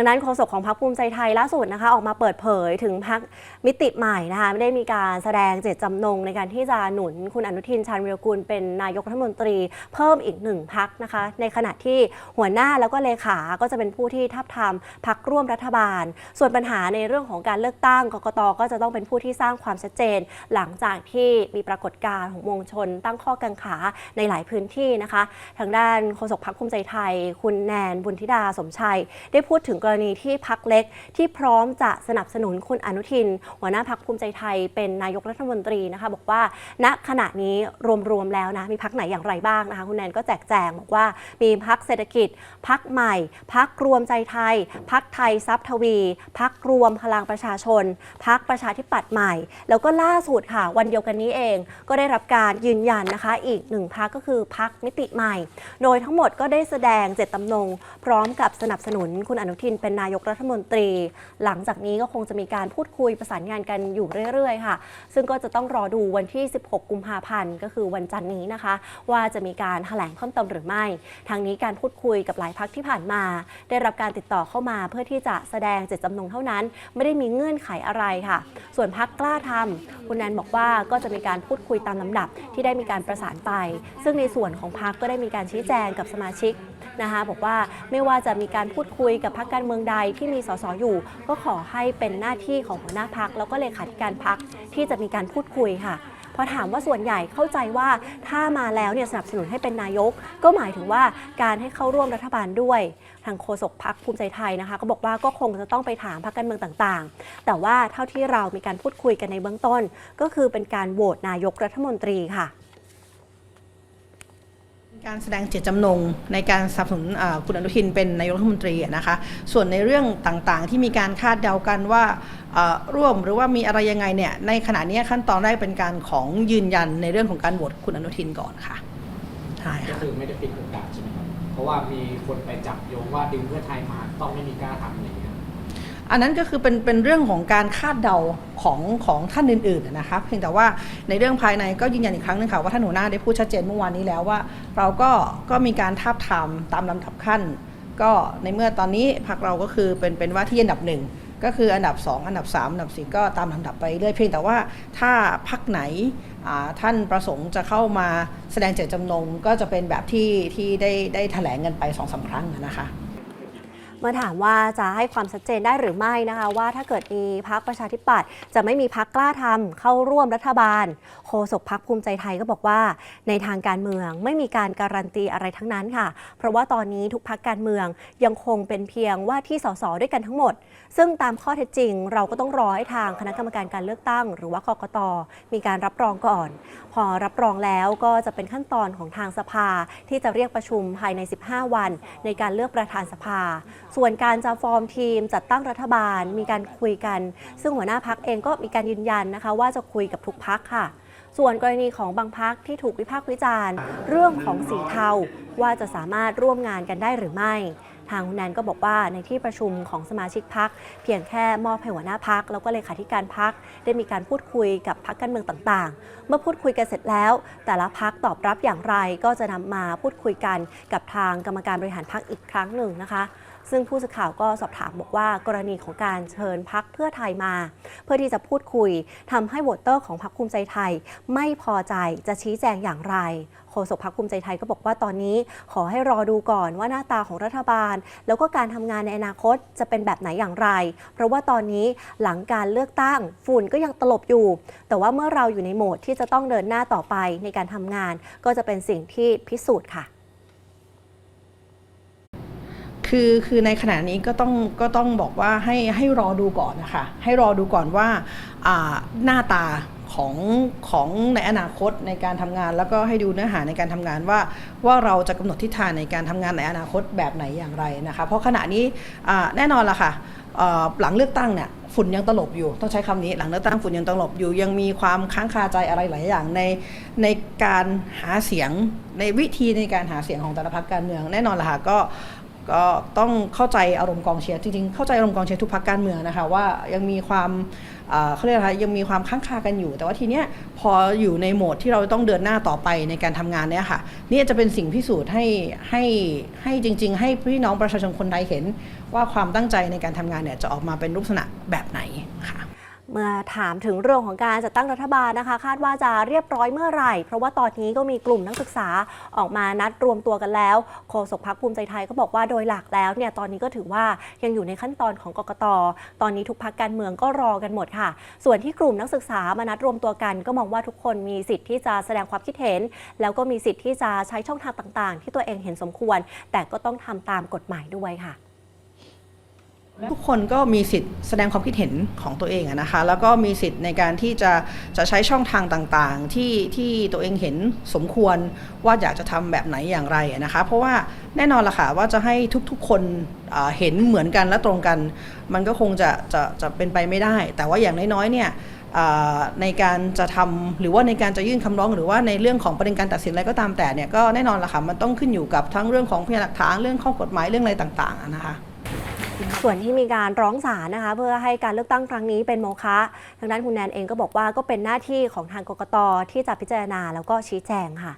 ดังนั้นโฆษกของพรรคภูมิใจไทยล่าสุดนะคะออกมาเปิดเผยถึงพรรคมิติใหม่นะคะไม่ได้มีการแสดงเจตจำนงในการที่จะหนุนคุณอนุทินชาญวิรกูลเป็นนายกรัฐมนตรีเพิ่มอีกหนึ่งพักนะคะในขณะที่หัวหน้าแล้วก็เลขาก็จะเป็นผู้ที่ทับทามพักร่วมรัฐบาล ส่วนปัญหาในเรื่องของการเลือกตั้งกกตก็จะต้องเป็นผู้ที่สร้างความชัดเจน หลังจากที่มีปรากฏการณ์ของมวลชน ตั้งข้อกังขาในหลายพื้นที่นะคะ ทางด้านโฆษกพักภูมิใจไทย คุณแนนบุญธิดาสมชัย ได้พูดถึงรณีที่พักเล็กที่พร้อมจะสนับสนุนคุณอนุทิน หัวหน้าพักภูมิใจไทยเป็นนายกรัฐมนตรีนะคะ บอกว่า ณขณะนี้รวมๆแล้วนะมีพักไหนอย่างไรบ้างนะคะ คุณแนนก็แจกแจงบอกว่ามีพักเศรษฐกิจ พักใหม่ พักรวมใจไทย พักไทยทรัพย์ทวี พักรวมพลังประชาชน พักประชาธิปัตย์ใหม่ แล้วก็ล่าสุดค่ะ วันเดียวกันนี้เองก็ได้รับการยืนยันนะคะ อีกหนึ่งพักก็คือพักมิติใหม่ โดยทั้งหมดก็ได้แสดงเจตจำนง พร้อมกับสนับสนุนคุณอนุทินเป็นนายกรัฐมนตรี หลังจากนี้ก็คงจะมีการพูดคุยประสานงานกันอยู่เรื่อยๆ ค่ะ ซึ่งก็จะต้องรอดูวันที่ 16 กุมภาพันธ์ ก็คือวันจันทร์นี้นะคะ ว่าจะมีการแถลงเพิ่มเติมหรือไม่ ทางนี้การพูดคุยกับหลายพักที่ผ่านมา ได้รับการติดต่อเข้ามาเพื่อที่จะแสดงเจตจำนงเท่านั้น ไม่ได้มีเงื่อนไขอะไรค่ะ ส่วนพักกล้าทำคุณแนนบอกว่าก็จะมีการพูดคุยตามลำดับที่ได้มีการประสานไป ซึ่งในส่วนของพักก็ได้มีการชี้แจงกับสมาชิก นะคะบอกว่าไม่ว่าจะมีการพูดคุยกับพักการเมืองใดที่มีสสอยู่ ก็ขอให้เป็นหน้าที่ของหัวหน้าพักแล้วก็เลขาธิการพักที่จะมีการพูดคุยค่ะพอถามว่าส่วนใหญ่เข้าใจว่าถ้ามาแล้วเนี่ยสนับสนุนให้เป็นนายก ก็หมายถึงว่าการให้เข้าร่วมรัฐบาลด้วย ทางโฆษกพักภูมิใจไทยนะคะ ก็บอกว่าก็คงจะต้องไปถามพรรคการเมืองต่างๆ แต่ว่าเท่าที่เรามีการพูดคุยกันในเบื้องต้น ก็คือเป็นการโหวตนายกรัฐมนตรีค่ะ การแสดงเจตจำนงในการสนับสนุนคุณอนุทินเป็นนายกรัฐมนตรีนะคะ ส่วนในเรื่องต่างๆ ที่มีการคาดเดากันว่าร่วมหรือว่ามีอะไรยังไงเนี่ยในขณะนี้ขั้นตอนแรกเป็นการของยืนยันในเรื่องของการโหวตคุณอนุทินก่อนค่ะใช่ค่ะก็คือไม่ได้ปิดโอกาสใช่ไหมครับเพราะว่ามีคนไปจับโยงว่าดึงเพื่อไทยมาต้องไม่มีกล้าทำอะไรอย่างเงี้ย อันนั้นก็คือเป็นเป็นเรื่องของการคาดเดาของของท่านอื่นๆนะคะเพียงแต่ว่าในเรื่องภายในก็ยืนยันอีกครั้งหนึงค่ะว่าท่านหัวหน้าได้พูดชัดเจนเมื่อวานนี้แล้วว่า เราก็ก็มีการทาบทามตามลำดับขั้น ก็ในเมื่อตอนนี้พรรคเราก็คือเป็นเป็นว่าที่อันดับหนึ่งก็คืออันดับ 2 อันดับ 3 อันดับ 4 ก็ตามลำดับไปเรื่อยเพียงแต่ว่าถ้าพรรคไหนท่านประสงค์จะเข้ามาแสดงเจตจำนงก็จะเป็นแบบที่ที่ได้ได้แถลงกันไปสองสามครั้งนะคะ มื่อถามว่าจะให้ความชัดเจนได้หรือไม่นะคะ ว่าถ้าเกิดมีพักประชาธิปัตย์จะไม่มีพักกล้าทำเข้าร่วมรัฐบาล โฆษกพักภูมิใจไทยก็บอกว่า ในทางการเมืองไม่มีการการันตีอะไรทั้งนั้นค่ะ เพราะว่าตอนนี้ทุกพักการเมืองยังคงเป็นเพียงว่าที่สสด้วยกันทั้งหมด ซึ่งตามข้อเท็จจริง เราก็ต้องรอให้ทางคณะกรรมการการเลือกตั้ง หรือว่ากกตมีการรับรองก่อน พอรับรองแล้วก็จะเป็นขั้นตอนของทางสภาที่จะเรียกประชุมภายใน 15 วัน ในการเลือกประธานสภาส่วนการจะฟอร์มทีมจัดตั้งรัฐบาลมีการคุยกัน ซึ่งหัวหน้าพักเองก็มีการยืนยันนะคะ ว่าจะคุยกับทุกพักค่ะ ส่วนกรณีของบางพักที่ถูกวิพากษ์วิจารณ์ เรื่องของสีเทาว่าจะสามารถร่วมงานกันได้หรือไม่ทางคุณแนนก็บอกว่าในที่ประชุมของสมาชิกพัก เพียงแค่มอบให้หัวหน้าพัก แล้วก็เลขาธิการพักได้มีการพูดคุยกับพักการเมืองต่างๆ เมื่อพูดคุยกันเสร็จแล้ว แต่ละพักตอบรับอย่างไรก็จะนำมาพูดคุยกันกับทางกรรมการบริหารพักอีกครั้งหนึ่งนะคะ ซึ่งผู้สื่อข่าวก็สอบถามบอกว่ากรณีของการเชิญพักเพื่อไทยมา เพื่อที่จะพูดคุยทำให้โหวตเตอร์ของพักภูมิใจไทย ไม่พอใจจะชี้แจงอย่างไรโฆษกพักภูมิใจไทยก็บอกว่าตอนนี้ขอให้รอดูก่อนว่าหน้าตาของรัฐบาล แล้วก็การทำงานในอนาคตจะเป็นแบบไหนอย่างไร เพราะว่าตอนนี้หลังการเลือกตั้งฝุ่นก็ยังตลบอยู่ แต่ว่าเมื่อเราอยู่ในโหมดที่จะต้องเดินหน้าต่อไปในการทำงาน ก็จะเป็นสิ่งที่พิสูจน์ค่ะ คือคือในขณะนี้ก็ต้องก็ต้องบอกว่าให้ให้รอดูก่อนนะคะ ให้รอดูก่อนว่าหน้าตาของของในอนาคตในการทำงาน แล้วก็ให้ดูเนื้อหาในการทำงานว่า ว่าเราจะกำหนดทิศทางในการทำงานในอนาคตแบบไหนอย่างไรนะคะ เพราะขณะนี้แน่นอนละค่ะเอ่อหลังเลือกตั้งเนี่ยฝุ่นยังตลบอยู่ต้องใช้คำนี้หลังเลือกตั้งฝุ่นยังตลบอยู่ ยังมีความค้างคาใจอะไรหลายอย่างในในการหาเสียงในวิธีในการหาเสียงของแต่ละพรรคการเมือง แน่นอนละค่ะก็ ก็ต้องเข้าใจอารมณ์กองเชียร์จริงๆเข้าใจอารมณ์กองเชียร์ทุกพรรคการเมืองนะคะว่ายังมีความเขาเรียกอะไรยังมีความค้างคากันอยู่ แต่ว่าทีเนี้ยพออยู่ในโหมดที่เราต้องเดินหน้าต่อไปในการทำงานเนี่ยค่ะนี่จะเป็นสิ่งพิสูจน์ให้ให้ให้จริง ๆ ให้พี่น้องประชาชนคนไทยเห็นว่าความตั้งใจในการทำงานเนี่ยจะออกมาเป็นลักษณะแบบไหนค่ะ เมื่อถามถึงเรื่องของการจัดตั้งรัฐบาลนะคะ คาดว่าจะเรียบร้อยเมื่อไหร่ เพราะว่าตอนนี้ก็มีกลุ่มนักศึกษาออกมานัดรวมตัวกันแล้วโฆษกพักภูมิใจไทยก็บอกว่าโดยหลักแล้วเนี่ยตอนนี้ก็ถือว่ายังอยู่ในขั้นตอนของกกต ตอนนี้ทุกพักการเมืองก็รอกันหมดค่ะ ส่วนที่กลุ่มนักศึกษามานัดรวมตัวกัน ก็มองว่าทุกคนมีสิทธิ์ที่จะแสดงความคิดเห็น แล้วก็มีสิทธิ์ที่จะใช้ช่องทางต่าง ๆ ที่ตัวเองเห็นสมควร แต่ก็ต้องทำตามกฎหมายด้วยค่ะ ทุกคนก็มีสิทธิ์แสดงความคิดเห็นของตัวเองนะคะ แล้วก็มีสิทธิ์ในการที่จะจะใช้ช่องทางต่างๆ ที่ที่ตัวเองเห็นสมควรว่าอยากจะทำแบบไหนอย่างไรนะคะ เพราะว่าแน่นอนละค่ะว่าจะให้ทุกๆคนเห็นเหมือนกันและตรงกัน มันก็คงจะจะจะเป็นไปไม่ได้ แต่ว่าอย่างน้อยๆเนี่ยในการจะทำหรือว่าในการจะยื่นคำร้องหรือว่าในเรื่องของประเด็นการตัดสินอะไรก็ตามแต่เนี่ยก็แน่นอนละค่ะมันต้องขึ้นอยู่กับทั้งเรื่องของพยานหลักฐานเรื่องข้อกฎหมายเรื่องอะไรต่างๆนะคะ ส่วนที่มีการร้องศาลนะคะ เพื่อให้การเลือกตั้งครั้งนี้เป็นโมฆะทางด้านคุณแนนเองก็บอกว่าก็เป็นหน้าที่ของทางกกตที่จะพิจารณาแล้วก็ชี้แจงค่ะ